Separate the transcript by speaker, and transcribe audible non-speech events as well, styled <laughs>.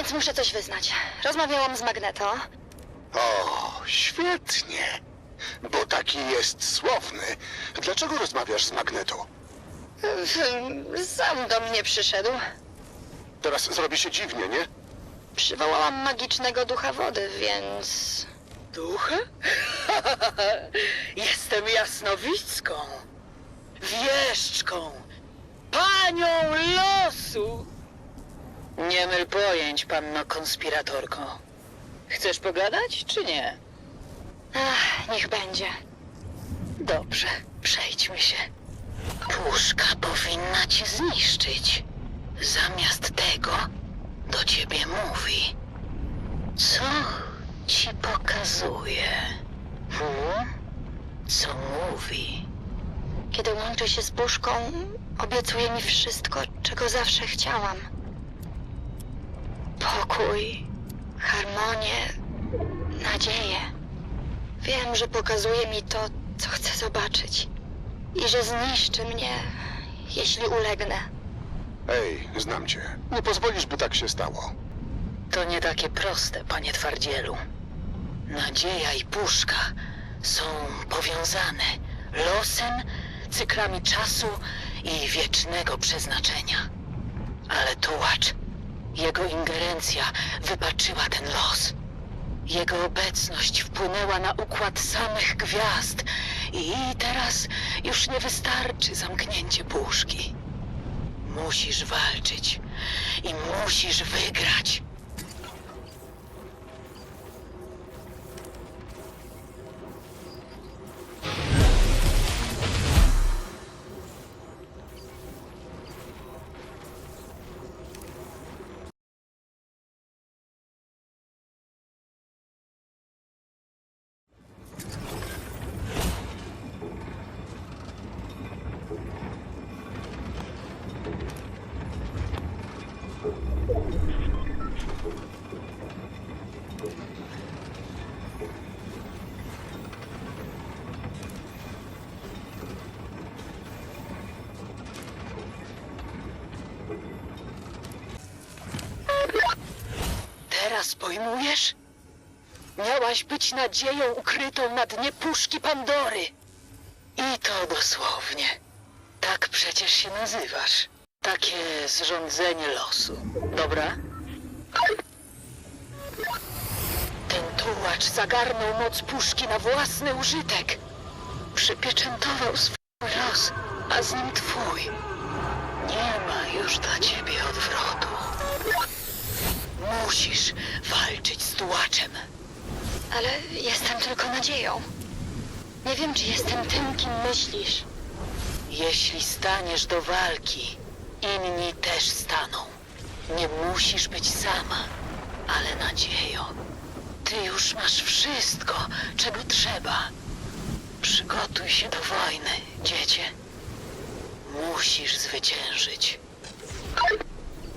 Speaker 1: więc muszę coś wyznać. Rozmawiałam z Magneto.
Speaker 2: O, świetnie. Bo taki jest słowny. Dlaczego rozmawiasz z Magneto?
Speaker 1: Sam do mnie przyszedł.
Speaker 2: Teraz zrobi się dziwnie, nie?
Speaker 1: Przywołałam magicznego ducha wody, więc...
Speaker 3: Ducha? <laughs> Jestem jasnowicką, wieszczką, panią losu. Nie myl pojęć, panno konspiratorko. Chcesz pogadać, czy nie?
Speaker 1: Ach, niech będzie.
Speaker 3: Dobrze, przejdźmy się. Puszka powinna cię zniszczyć. Zamiast tego do ciebie mówi. Co ci pokazuje? Hmm? Co mówi?
Speaker 1: Kiedy łączę się z puszką, obiecuje mi wszystko, czego zawsze chciałam. Pokój, harmonię, nadzieję. Wiem, że pokazuje mi to, co chcę zobaczyć. I że zniszczy mnie, jeśli ulegnę.
Speaker 2: Ej, znam cię. Nie pozwolisz, by tak się stało.
Speaker 3: To nie takie proste, panie twardzielu. Nadzieja i puszka są powiązane losem, cyklami czasu i wiecznego przeznaczenia. Ale tułacz, jego ingerencja wybaczyła ten los. Jego obecność wpłynęła na układ samych gwiazd i teraz już nie wystarczy zamknięcie puszki. Musisz walczyć i musisz wygrać. Teraz pojmujesz? Miałaś być nadzieją ukrytą na dnie puszki Pandory. I to dosłownie. Tak przecież się nazywasz. Takie zrządzenie losu. Dobra? Ten tułacz zagarnął moc puszki na własny użytek. Przypieczętował swój los, a z nim twój. Nie ma już dla ciebie walczyć z tułaczem.
Speaker 1: Ale jestem tylko nadzieją. Nie wiem, czy jestem tym, kim myślisz.
Speaker 3: Jeśli staniesz do walki, inni też staną. Nie musisz być sama, ale nadzieją. Ty już masz wszystko, czego trzeba. Przygotuj się do wojny, dziecię. Musisz zwyciężyć.